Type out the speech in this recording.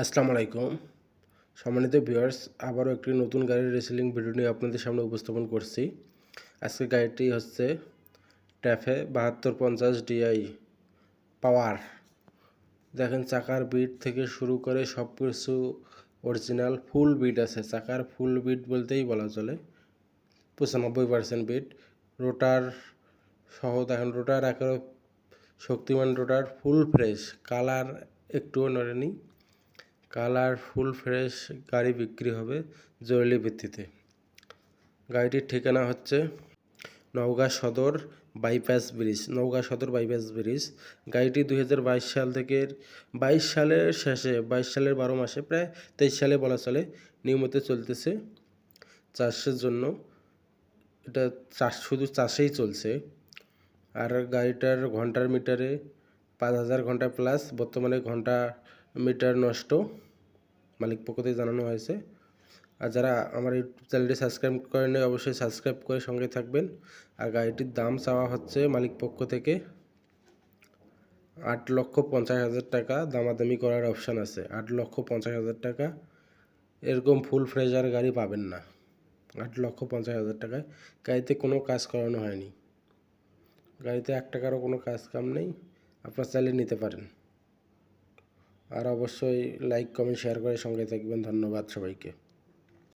আসসালামু আলাইকুম। সম্মানিত ভিউয়ার্স, আবারও একটি নতুন গাড়ির রেসেলিং ভিডিও নিয়ে আপনাদের সামনে উপস্থাপন করছি। আজকের গাড়িটি হচ্ছে ট্যাফে বাহাত্তর পঞ্চাশ ডিআই পাওয়ার। দেখেন, চাকার বিট থেকে শুরু করে সব কিছু অরিজিনাল, ফুল বিট আছে। চাকার ফুল বিট বলতেই বলা চলে। পঁচানব্বই পার্সেন্ট বিট। রোটার সহ, দেখেন, রোটার একেবারে শক্তিমান রোটার, ফুল ফ্রেশ। কালার একটুও নড়েনি। কালার ফুল ফ্রেশ গাড়ি বিক্রি হবে জরুরি ভিত্তিতে। গাড়িটির ঠিকানা হচ্ছে নওগাঁ সদর বাইপাস ব্রিজ, নওগাঁ সদর বাইপাস ব্রিজ। গাড়িটি দু হাজার বাইশ সাল থেকে বাইশ সালের শেষে, বাইশ সালের বারো মাসে প্রায় তেইশ সালে বলা চলে, নিয়মিত চলতেছে চাষের জন্য। এটা চাষ শুধু চাষেই চলছে। আর গাড়িটার ঘণ্টার মিটারে পাঁচ হাজার ঘণ্টা প্লাস বর্তমানে ঘণ্টা মিটার নষ্ট। মালিক পক্ষ থেকে জানানো হয়েছে। আর যারা আমার ইউটিউব চ্যানেলটি সাবস্ক্রাইব করেন অবশ্যই সাবস্ক্রাইব করে সঙ্গে থাকবেন। আর গাড়িটির দাম চাওয়া হচ্ছে মালিক পক্ষ থেকে আট লক্ষ পঞ্চাশ হাজার টাকা। দামাদামি করার অপশান আছে। আট লক্ষ পঞ্চাশ হাজার টাকা। এরকম ফুল ফ্রেজার গাড়ি পাবেন না। আট লক্ষ পঞ্চাশ হাজার টাকায়। গাড়িতে কোনো কাজ করানো হয়নি। গাড়িতে এক টাকারও কোনো কাজ কাম নেই। আপনার চাইলে নিতে পারেন। আর অবশ্যই লাইক কমেন্ট শেয়ার করে সঙ্গে থাকবেন। ধন্যবাদ সবাইকে।